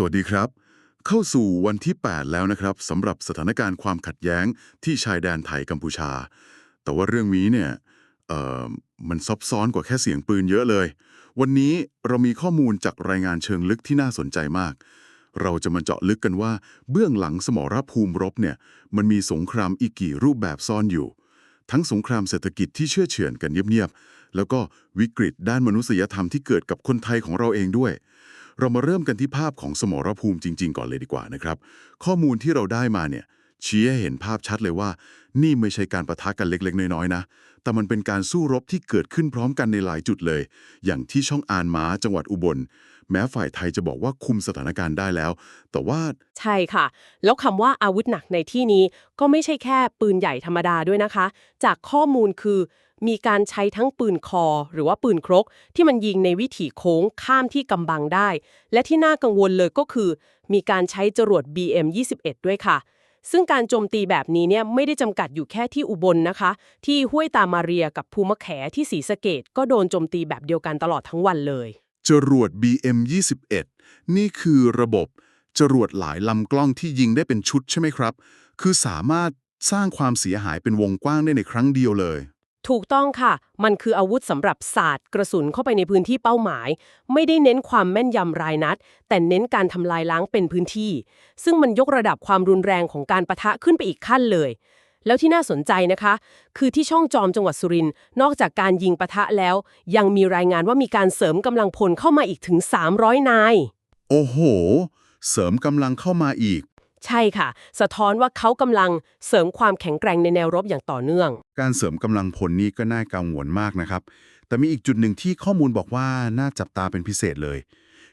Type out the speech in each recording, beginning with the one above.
สวัสดีครับ เข้าสู่วันที่ 8 แล้วนะครับสำหรับสถานการณ์ความขัดแย้งที่ชายแดนไทยกัมพูชา แต่ว่าเรื่องนี้เนี่ยเอ่อมันซับซ้อนกว่าแค่เสียงปืนเยอะเลย วันนี้เรามีข้อมูลจากรายงานเชิงลึกที่น่าสนใจมาก เราจะมาเจาะลึกกันว่า เบื้องหลังสมรภูมิรบเนี่ยมันมีสงครามอีกกี่รูปแบบซ่อนอยู่ ทั้งสงครามเศรษฐกิจที่เชื่อเฉือนกันเงียบๆแล้วก็วิกฤตด้านมนุษยธรรมที่เกิดกับคนไทยของเราเองด้วย เรามาเริ่มกันที่ภาพของสมรภูมิจริง ๆ ก่อนเลยดีกว่านะครับ ข้อมูลที่เราได้มาเนี่ยชี้ให้เห็นภาพชัดเลยว่า นี่ไม่ใช่การประทะกันเล็ก ๆ น้อย ๆ นะ แต่มันเป็นการสู้รบที่เกิดขึ้นพร้อมกันในหลายจุดเลย อย่างที่ช่องอานม้าจังหวัดอุบล แม้ฝ่ายไทยจะบอกว่าคุมสถานการณ์ได้แล้ว แต่ว่า ใช่ค่ะ แล้วคำว่าอาวุธหนักในที่นี้ก็ไม่ใช่แค่ปืนใหญ่ธรรมดาด้วยนะคะ จากข้อมูลคือ มีการใช้ทั้งปืนคอ หรือว่าปืนครก ที่มันยิงในวิถีโค้งข้ามที่กำบังได้ และที่น่ากังวลเลยก็คือ มีการใช้จรวด BM-21 ด้วยค่ะ ซึ่งการโจมตีแบบนี้เนี่ยไม่ได้จำกัดอยู่แค่ที่อุบลนะคะ ที่ห้วยตามาเรียกับภูมะแขที่ศรีสะเกดก็โดนโจมตีแบบเดียวกันตลอดทั้งวันเลยจรวด BM21 นี่คือระบบจรวดหลายลำกล้องที่ยิงได้เป็นชุดใช่ไหมครับ คือสามารถสร้างความเสียหายเป็นวงกว้างได้ในครั้งเดียวเลย ถูกต้องค่ะ มันคืออาวุธสำหรับศาสตร์กระสุนเข้าไปในพื้นที่เป้าหมาย ไม่ได้เน้นความแม่นยำรายนัด แต่เน้นการทำลายล้างเป็นพื้นที่ ซึ่งมันยกระดับความรุนแรงของการประทะขึ้นไปอีกขั้นเลย แล้วที่น่าสนใจนะคะ คือที่ช่องจอมจังหวัดสุรินทร์นอกจากการยิงปะทะแล้ว ยังมีรายงานว่ามีการเสริมกำลังพลเข้ามาอีกถึง 300 นาย โอ้โห เสริมกำลังเข้ามาอีก ใช่ค่ะ สะท้อนว่าเขากำลังเสริมความแข็งแกร่งในแนวรบอย่างต่อเนื่อง การเสริมกำลังพลนี่ก็น่ากังวลมากนะครับ แต่มีอีกจุดหนึ่งที่ข้อมูลบอกว่าน่าจับตาเป็นพิเศษเลย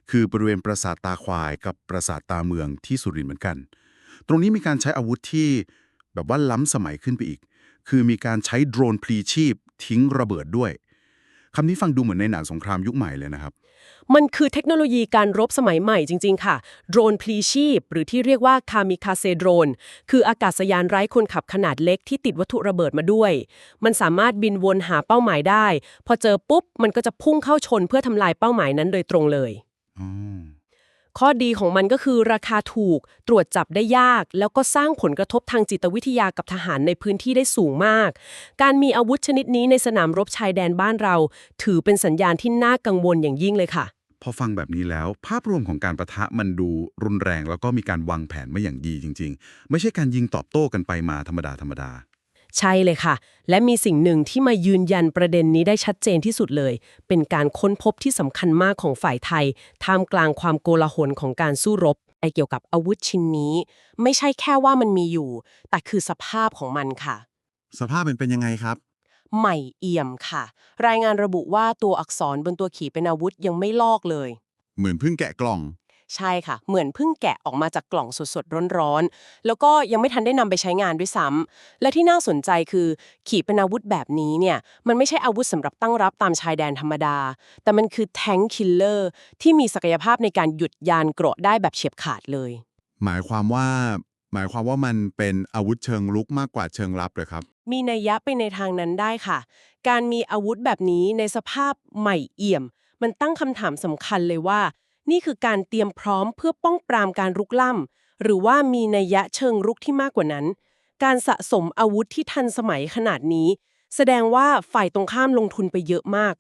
คือบริเวณปราสาทตาควายกับปราสาทตาเมืองที่สุรินทร์เหมือนกัน ตรงนี้มีการใช้อาวุธที่แบบว่าล้ำสมัยขึ้นไปอีก คือมีการใช้โดรนพลีชีพ ทิ้งระเบิดด้วยคำนี้ฟังดูเหมือนในหนังสงครามยุคใหม่เลยนะครับ มันคือเทคโนโลยีการรบสมัยใหม่จริง ๆ ค่ะ โดรนพลีชีพ หรือที่เรียกว่าคามิคาเซโดรน คืออากาศยานไร้คนขับขนาดเล็กที่ติดวัตถุระเบิดมาด้วย มันสามารถบินวนหาเป้าหมายได้ พอเจอปุ๊บ มันก็จะพุ่งเข้าชนเพื่อทำลายเป้าหมายนั้นโดยตรงเลย อืม ข้อดีของมันก็คือราคาถูก ตรวจจับได้ยาก แล้วก็สร้างผลกระทบทางจิตวิทยากับทหารในพื้นที่ได้สูงมาก การมีอาวุธชนิดนี้ในสนามรบชายแดนบ้านเรา ถือเป็นสัญญาณที่น่ากังวลอย่างยิ่งเลยค่ะ พอฟังแบบนี้แล้ว ภาพรวมของการประทะมันดูรุนแรง แล้วก็มีการวางแผนมาอย่างดีจริง ๆ ไม่ใช่การยิงตอบโต้กันไปมาธรรมดาธรรมดา ใช่เลยค่ะ และมีสิ่งหนึ่งที่มายืนยันประเด็นนี้ได้ชัดเจนที่สุดเลย เป็นการค้นพบที่สำคัญมากของฝ่ายไทย ท่ามกลางความโกลาหลของการสู้รบไอเกี่ยวกับอาวุธชิ้นนี้ ไม่ใช่แค่ว่ามันมีอยู่ แต่คือสภาพของมันค่ะ สภาพมันเป็นยังไงครับ ใหม่เอี่ยมค่ะ รายงานระบุว่าตัวอักษรบนตัวขีปนาวุธยังไม่ลอกเลย เหมือนเพิ่งแกะกล่อง ใช่ค่ะ เหมือนเพิ่งแกะออกมาจากกล่องสดๆร้อนๆ แล้วก็ยังไม่ทันได้นำไปใช้งานด้วยซ้ำและที่น่าสนใจคือ ขีปนาวุธแบบนี้เนี่ยมันไม่ใช่อาวุธสำหรับตั้งรับตามชายแดนธรรมดา แต่มันคือแทงคิลเลอร์ที่มีศักยภาพในการหยุดยานเกราะได้แบบเฉียบขาดเลย หมายความว่า หมายความว่ามันเป็นอาวุธเชิงลุกมากกว่าเชิงรับเลยครับ มีนัยยะไปในทางนั้นได้ค่ะ การมีอาวุธแบบนี้ในสภาพใหม่เอี่ยม มันตั้งคำถามสำคัญเลยว่า นี่คือการเตรียมพร้อมเพื่อป้องปรามการรุกล่ำหรือว่ามีนัยยะเชิงรุกที่มากกว่านั้น การสะสมอาวุธที่ทันสมัยขนาดนี้ แสดงว่าฝ่ายตรงข้ามลงทุนไปเยอะมาก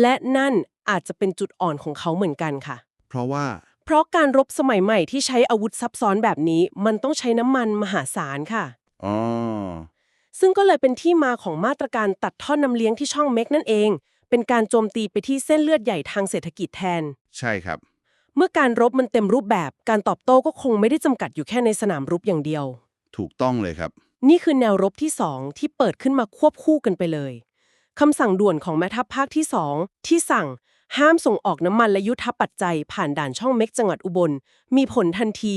และนั่นอาจจะเป็นจุดอ่อนของเขาเหมือนกันค่ะ เพราะว่า เพราะการรบสมัยใหม่ที่ใช้อาวุธซับซ้อนแบบนี้ มันต้องใช้น้ำมันมหาศาลค่ะอ๋อซึ่งก็เลยเป็นที่มาของมาตรการตัดท่อนน้ำเลี้ยงที่ช่องเม็กนั่นเอง เป็นการโจมตีไปที่เส้นเลือดใหญ่ทางเศรษฐกิจแทน ใช่ครับ เมื่อการรบมันเต็มรูปแบบ การตอบโต้ก็คงไม่ได้จำกัดอยู่แค่ในสนามรบอย่างเดียว ถูกต้องเลยครับ นี่คือแนวรบที่2ที่เปิดขึ้นมาควบคู่กันไปเลยคำสั่งด่วนของแม่ทัพภาคที่2ที่สั่งห้ามส่งออกน้ำมันและยุทธปัจจัย ผ่านด่านช่องเม็กจังหวัดอุบล มีผลทันที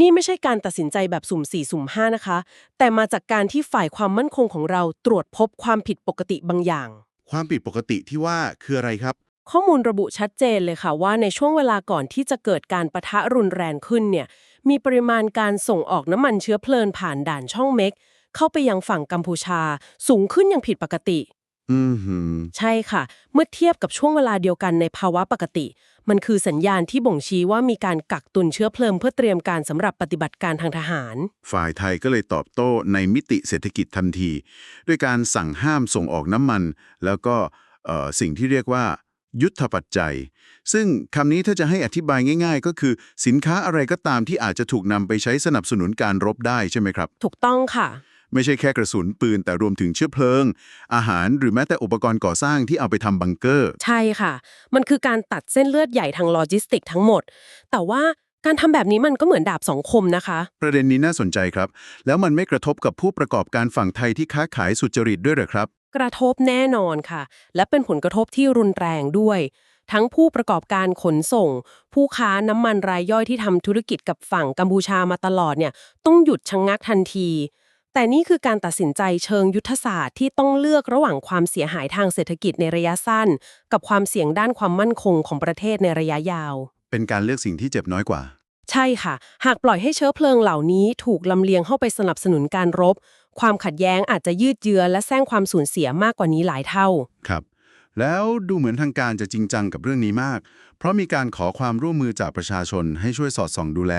นี่ไม่ใช่การตัดสินใจแบบสุ่ม4สุ่ม5นะคะ แต่มาจากการที่ฝ่ายความมั่นคงของเราตรวจพบความผิดปกติบางอย่าง ความผิดปกติที่ว่าคืออะไรครับ ข้อมูลระบุชัดเจนเลยค่ะว่าในช่วงเวลาก่อนที่จะเกิดการประทะรุนแรงขึ้นเนี่ยมีปริมาณการส่งออกน้ำมันเชื้อเพลินผ่านด่านช่องเม็ก เข้าไปยังฝั่งกัมพูชา สูงขึ้นอย่างผิดปกติ อือหือใช่ค่ะ เมื่อเทียบกับช่วงเวลาเดียวกันในภาวะปกติ มันคือสัญญาณที่บ่งชี้ว่ามีการกักตุนเชื้อเพลิงเพื่อเตรียมการสำหรับปฏิบัติการทางทหาร ฝ่ายไทยก็เลยตอบโต้ในมิติเศรษฐกิจทันที ด้วยการสั่งห้ามส่งออกน้ำมัน แล้วก็เอ่อสิ่งที่เรียกว่า ยุทธปัจจัย ซึ่งคำนี้ถ้าจะให้อธิบายง่าย ๆ ก็คือ สินค้าอะไรก็ตามที่อาจจะถูกนำไปใช้สนับสนุนการรบได้ใช่ไหมครับ ถูกต้องค่ะ ไม่ใช่แค่กระสุนปืนแต่รวมถึงเชื้อเพลิง อาหารหรือแม้แต่อุปกรณ์ก่อสร้างที่เอาไปทำบังเกอร์ ใช่ค่ะ มันคือการตัดเส้นเลือดใหญ่ทางโลจิสติกทั้งหมด แต่ว่าการทำแบบนี้มันก็เหมือนดาบสองคมนะคะ ประเด็นนี้น่าสนใจครับ แล้วมันไม่กระทบกับผู้ประกอบการฝั่งไทยที่ค้าขายสุจริตด้วยเหรอครับ กระทบแน่นอนค่ะ และเป็นผลกระทบที่รุนแรงด้วย ทั้งผู้ประกอบการขนส่ง ผู้ค้าน้ำมันรายย่อยที่ทำธุรกิจกับฝั่งกัมพูชามาตลอดเนี่ยต้องหยุดชะงงักทันที แต่นี่คือการตัดสินใจเชิงยุทธศาสตร์ที่ต้องเลือกระหว่างความเสียหายทางเศรษฐกิจในระยะสั้น กับความเสี่ยงด้านความมั่นคงของประเทศในระยะยาว เป็นการเลือกสิ่งที่เจ็บน้อยกว่า ใช่ค่ะ หากปล่อยให้เชื้อเพลิงเหล่านี้ถูกลำเลียงเข้าไปสนับสนุนการรบ ความขัดแย้งอาจจะยืดเยื้อและสร้างความสูญเสียมากกว่านี้หลายเท่า ครับ แล้วดูเหมือนทางการจะจริงจังกับเรื่องนี้มาก เพราะมีการขอความร่วมมือจากประชาชนให้ช่วยสอดส่องดูแล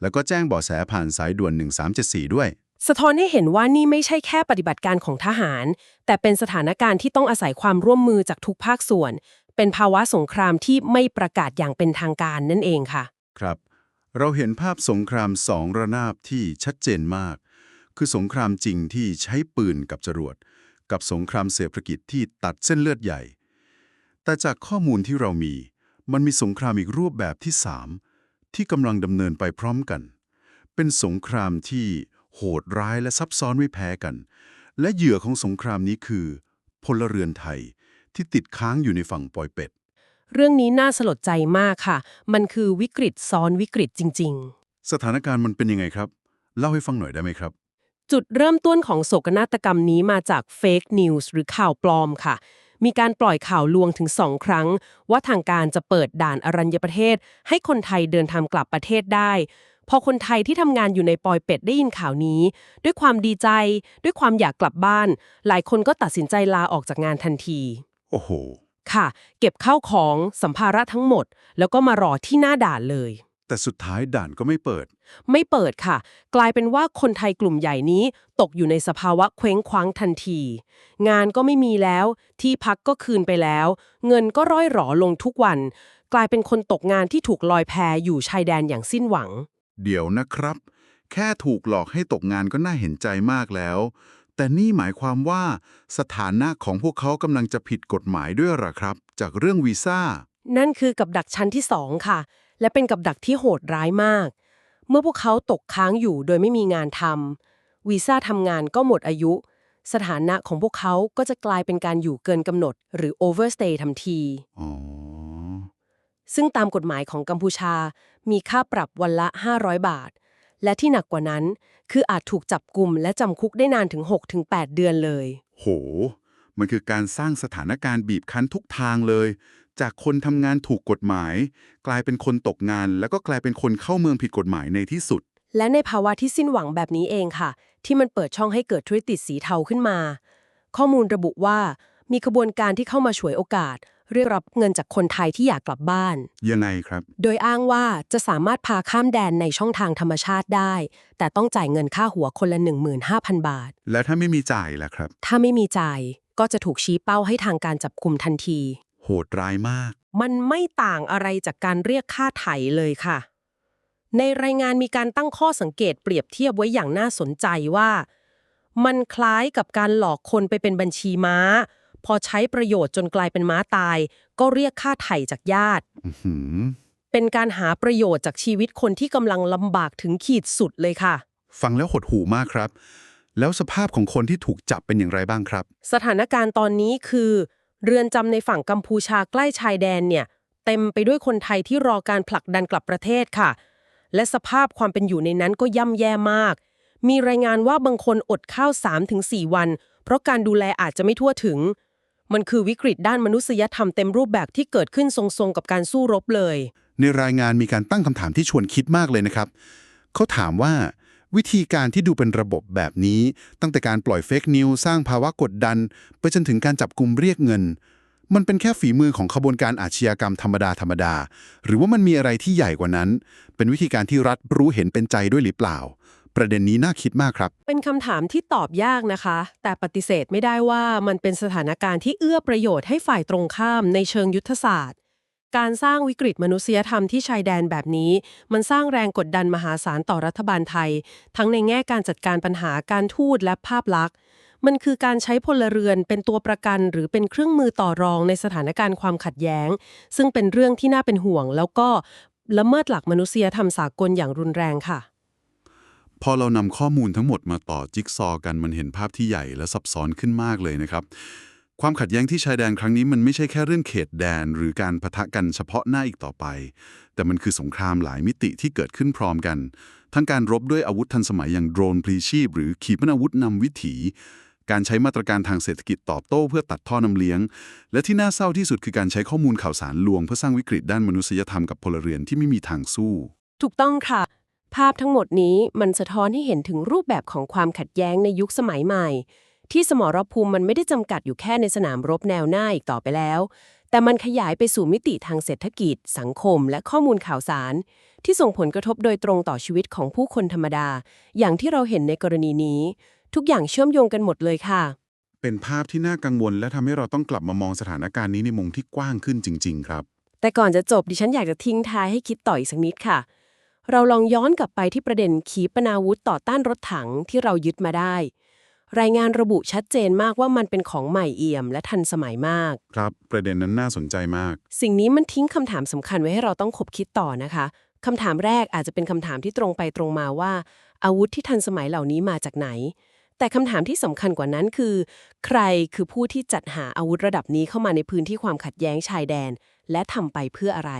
แล้วก็แจ้งเบาะแสผ่านสายด่วน 1374 ด้วย สะท้อนให้เห็นว่านี่ไม่ใช่แค่ปฏิบัติการของทหาร แต่เป็นสถานการณ์ที่ต้องอาศัยความร่วมมือจากทุกภาคส่วน เป็นภาวะสงครามที่ไม่ประกาศอย่างเป็นทางการนั่นเองค่ะ ครับ เราเห็นภาพสงครามสองระนาบที่ชัดเจนมาก คือสงครามจริงที่ใช้ปืนกับจรวด กับสงครามเศรษฐกิจที่ตัดเส้นเลือดใหญ่ แต่จากข้อมูลที่เรามี มันมีสงครามอีกรูปแบบที่สามที่กำลังดำเนินไปพร้อมกัน เป็นสงครามที่โหดร้ายและซับซ้อนไม่แพ้กัน และเหยื่อของสงครามนี้คือ พลเรือนไทยที่ติดค้างอยู่ในฝั่งปอยเป็ด เรื่องนี้น่าสลดใจมากค่ะ มันคือวิกฤตซ้อนวิกฤตจริง ๆ สถานการณ์มันเป็นยังไงครับ เล่าให้ฟังหน่อยได้ไหมครับ จุดเริ่มต้นของโศกนาฏกรรมนี้มาจากเฟกนิวส์หรือข่าวปลอมค่ะ มีการปล่อยข่าวลวงถึงสองครั้ง ว่าทางการจะเปิดด่านอรัญญประเทศ ให้คนไทยเดินทางกลับประเทศได้ พอคนไทยที่ทำงานอยู่ในปอยเป็ดได้ยินข่าวนี้ ด้วยความดีใจ ด้วยความอยากกลับบ้าน หลายคนก็ตัดสินใจลาออกจากงานทันที โอ้โห ค่ะ เก็บข้าวของสัมภาระทั้งหมด แล้วก็มารอที่หน้าด่านเลย แต่สุดท้ายด่านก็ไม่เปิด ไม่เปิดค่ะ กลายเป็นว่าคนไทยกลุ่มใหญ่นี้ตกอยู่ในสภาวะเคว้งคว้างทันที งานก็ไม่มีแล้ว ที่พักก็คืนไปแล้ว เงินก็ร่อยหรอลงทุกวัน กลายเป็นคนตกงานที่ถูกลอยแพอยู่ชายแดนอย่างสิ้นหวัง เดี๋ยวนะครับ แค่ถูกหลอกให้ตกงานก็น่าเห็นใจมากแล้ว แต่นี่หมายความว่าสถานะของพวกเขากำลังจะผิดกฎหมายด้วยเหรอครับ จากเรื่องวีซ่านั่นคือกับดักชั้นที่สองค่ะ และเป็นกับดักที่โหดร้ายมาก เมื่อพวกเขาตกค้างอยู่โดยไม่มีงานทำวีซ่าทำงานก็หมดอายุ สถานะของพวกเขาก็จะกลายเป็นการอยู่เกินกำหนด หรือ overstay ทันทีอ๋อซึ่งตามกฎหมายของกัมพูชา มีค่าปรับวันละ 500 บาท และที่หนักกว่านั้น คืออาจถูกจับกลุ่มและจำคุกได้นานถึง 6-8 เดือนเลย โห มันคือการสร้างสถานการณ์บีบคั้นทุกทางเลย จากคนทำงานถูกกฎหมาย กลายเป็นคนตกงาน แล้วก็กลายเป็นคนเข้าเมืองผิดกฎหมายในที่สุด และในภาวะที่สิ้นหวังแบบนี้เองค่ะ ที่มันเปิดช่องให้เกิดธุรกิจสีเทาขึ้นมา ข้อมูลระบุว่า มีขบวนการที่เข้ามาฉวยโอกาส เรียกรับเงินจากคนไทยที่อยากกลับบ้าน ยังไงครับ โดยอ้างว่าจะสามารถพาข้ามแดนในช่องทางธรรมชาติได้ แต่ต้องจ่ายเงินค่าหัวคนละ 15,000 บาท แล้วถ้าไม่มีจ่ายล่ะครับ ถ้าไม่มีจ่ายก็จะถูกชี้เป้าให้ทางการจับกลุ่มทันที โหดร้ายมาก มันไม่ต่างอะไรจากการเรียกค่าไถ่เลยค่ะ ในรายงานมีการตั้งข้อสังเกตเปรียบเทียบไว้อย่างน่าสนใจว่า มันคล้ายกับการหลอกคนไปเป็นบัญชีม้า พอใช้ประโยชน์จนกลายเป็นม้าตาย ก็เรียกค่าไถ่จากญาติอื้อหือเป็นการหาประโยชน์จากชีวิตคนที่กำลังลำบากถึงขีดสุดเลยค่ะ ฟังแล้วหดหูมากครับ แล้วสภาพของคนที่ถูกจับเป็นอย่างไรบ้างครับ สถานการณ์ตอนนี้คือ เรือนจำในฝั่งกัมพูชาใกล้ชายแดนเนี่ย เต็มไปด้วยคนไทยที่รอการผลักดันกลับประเทศค่ะ และสภาพความเป็นอยู่ในนั้นก็ย่ำแย่มาก มีรายงานว่าบางคนอดข้าว 3-4 วัน เพราะการดูแลอาจจะไม่ทั่วถึง มันคือวิกฤตด้านมนุษยธรรมเต็มรูปแบบที่เกิดขึ้นทรงๆกับการสู้รบเลย ในรายงานมีการตั้งคำถามที่ชวนคิดมากเลยนะครับ เขาถามว่า วิธีการที่ดูเป็นระบบแบบนี้ ตั้งแต่การปล่อยเฟกนิวสร้างภาวะกดดัน ไปจนถึงการจับกลุ่มเรียกเงิน มันเป็นแค่ฝีมือของขบวนการอาชญากรรมธรรมดาธรรมดา หรือว่ามันมีอะไรที่ใหญ่กว่านั้น เป็นวิธีการที่รัฐรู้เห็นเป็นใจด้วยหรือเปล่า ประเด็นนี้น่าคิดมากครับ เป็นคำถามที่ตอบยากนะคะ แต่ปฏิเสธไม่ได้ว่ามันเป็นสถานการณ์ที่เอื้อประโยชน์ให้ฝ่ายตรงข้ามในเชิงยุทธศาสตร์ การสร้างวิกฤตมนุษยธรรมที่ชายแดนแบบนี้ มันสร้างแรงกดดันมหาศาลต่อรัฐบาลไทย ทั้งในแง่การจัดการปัญหาการทูตและภาพลักษณ์ มันคือการใช้พลเรือนเป็นตัวประกัน หรือเป็นเครื่องมือต่อรองในสถานการณ์ความขัดแย้ง ซึ่งเป็นเรื่องที่น่าเป็นห่วง แล้วก็ละเมิดหลักมนุษยธรรมสากลอย่างรุนแรงค่ะ พอเรานำข้อมูลทั้งหมดมาต่อจิ๊กซอว์กันมันเห็นภาพที่ใหญ่และซับซ้อนขึ้นมากเลยนะครับ ความขัดแย้งที่ชายแดนครั้งนี้มันไม่ใช่แค่เรื่องเขตแดน หรือการปะทะกันเฉพาะหน้าอีกต่อไป แต่มันคือสงครามหลายมิติที่เกิดขึ้นพร้อมกัน ทั้งการรบด้วยอาวุธทันสมัยอย่างโดรนพลีชีพ หรือขีปนาวุธนำวิถี การใช้มาตรการทางเศรษฐกิจตอบโต้เพื่อตัดท่อนำเลี้ยง และที่น่าเศร้าที่สุดคือการใช้ข้อมูลข่าวสารลวงเพื่อสร้างวิกฤตด้านมนุษยธรรมกับพลเรือนที่ไม่มีทางสู้ ถูกต้องค่ะ ภาพทั้งหมดนี้มันสะท้อนให้เห็นถึงรูปแบบของความขัดแย้งในยุคสมัยใหม่ ที่สมรภูมิมันไม่ได้จำกัดอยู่แค่ในสนามรบแนวหน้าอีกต่อไปแล้ว แต่มันขยายไปสู่มิติทางเศรษฐกิจ สังคม และข้อมูลข่าวสาร ที่ส่งผลกระทบโดยตรงต่อชีวิตของผู้คนธรรมดา อย่างที่เราเห็นในกรณีนี้ ทุกอย่างเชื่อมโยงกันหมดเลยค่ะ เป็นภาพที่น่ากังวล และทำให้เราต้องกลับมามองสถานการณ์นี้ในมุมที่กว้างขึ้นจริง ๆ ครับ แต่ก่อนจะจบดิฉันอยากจะทิ้งท้ายให้คิดต่ออีกสักนิดค่ะ เราลองย้อนกลับไปที่ประเด็นขีปนาวุธต่อต้านรถถังที่เรายึดมาได้ รายงานระบุชัดเจนมากว่ามันเป็นของใหม่เอี่ยม และทันสมัยมาก ครับ ประเด็นนั้นน่าสนใจมาก สิ่งนี้มันทิ้งคำถามสำคัญไว้ให้เราต้องคบคิดต่อนะคะคำถามแรกอาจจะเป็นคำถามที่ตรงไปตรงมาว่า อาวุธที่ทันสมัยเหล่านี้มาจากไหน แต่คำถามที่สำคัญกว่านั้นคือ ใครคือผู้ที่จัดหาอาวุธระดับนี้เข้ามาในพื้นที่ความขัดแย้งชายแดน และทำไปเพื่ออะไร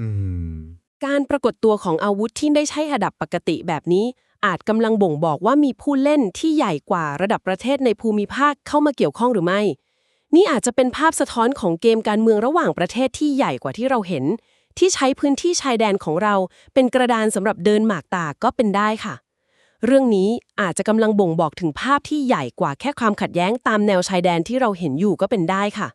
อืม การปรากฏตัวของอาวุธที่ได้ใช้ระดับปกติแบบนี้ อาจกำลังบ่งบอกว่ามีผู้เล่นที่ใหญ่กว่าระดับประเทศในภูมิภาคเข้ามาเกี่ยวข้องหรือไม่ นี่อาจจะเป็นภาพสะท้อนของเกมการเมืองระหว่างประเทศที่ใหญ่กว่าที่เราเห็น ที่ใช้พื้นที่ชายแดนของเรา เป็นกระดานสำหรับเดินหมากตาก็เป็นได้ค่ะ เรื่องนี้อาจจะกำลังบ่งบอกถึงภาพที่ใหญ่กว่าแค่ความขัดแย้งตามแนวชายแดนที่เราเห็นอยู่ก็เป็นได้ค่ะ